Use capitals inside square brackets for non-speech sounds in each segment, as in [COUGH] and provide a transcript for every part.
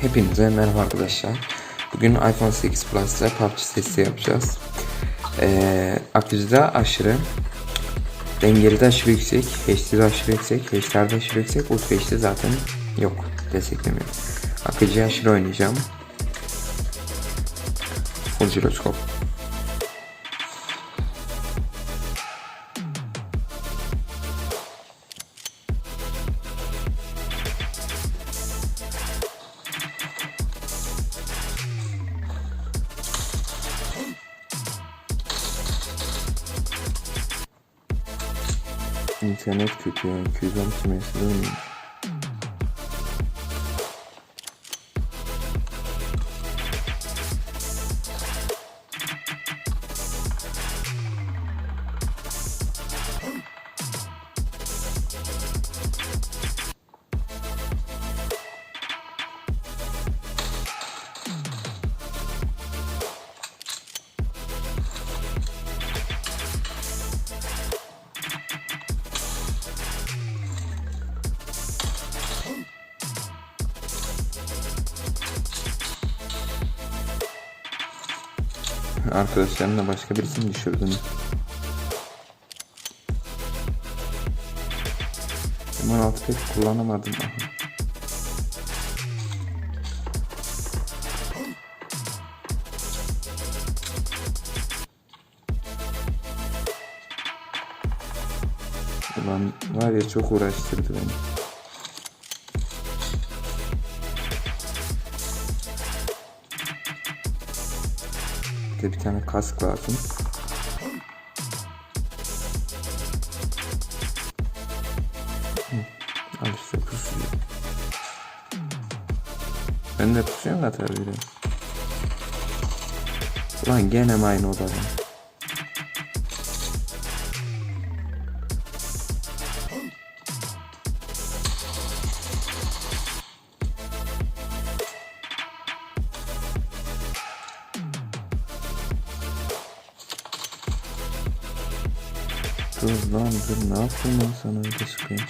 Hepinize merhaba arkadaşlar. Bugün iPhone 8 Plus'ta PUBG testi yapacağız. Ee, akıcıda aşırı, dengeli de aşırı yüksek, HD'de aşırı yüksek, HDR'de aşırı yüksek, Ultra HD zaten yok, desteklemiyor. Akıcıya aşırı oynayacağım. Full jiroskop. İnternet kötü ya. 212 mesele oynuyor. Arkadaşlarımla başka birisini düşürdüm. Aman altı pek kullanamadım. Aha. Ulan var ya çok uğraştırdı beni. De bir tane kask lazım. Al işte pusuyor. Ben de pusuyorum da tabii. Ulan gene aynı odada? Dur lan dur ne yaptım ben sana öyle sıkayım.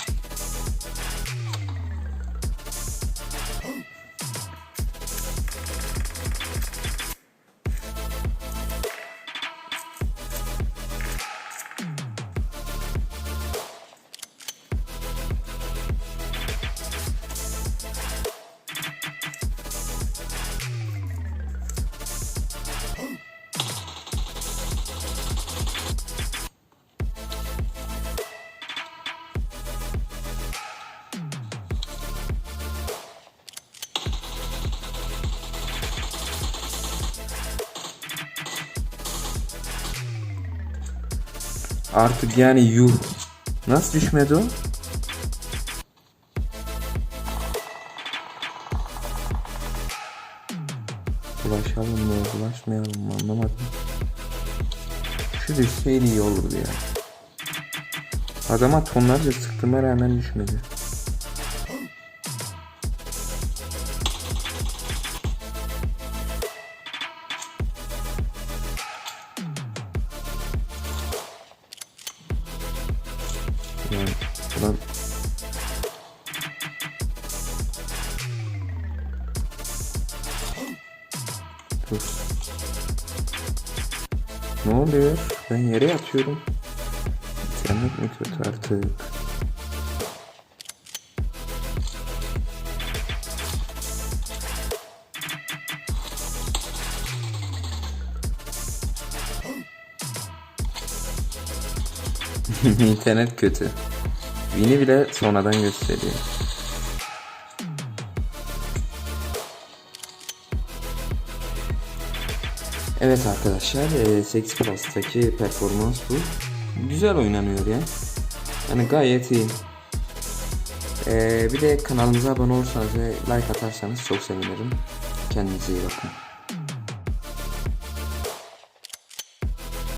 Artık yani yuh. Nasıl düşmedi o? Bulaşalım mı, bulaşmayalım mı anlamadım. Şu düşseydi iyi olurdu ya. Adama tonlarca sıktığıma rağmen düşmedi. Ulan, ulan. Dur. Ne oluyor? Ben yere yatıyorum. İnternet mi kötü artık? [LAUGHS] İnternet kötü. Win'i bile sonradan gösteriyor. Evet arkadaşlar, e, 8 Plus'taki performans bu. Güzel oynanıyor ya. Yani gayet iyi. E, bir de kanalımıza abone olursanız ve like atarsanız çok sevinirim. Kendinize iyi bakın.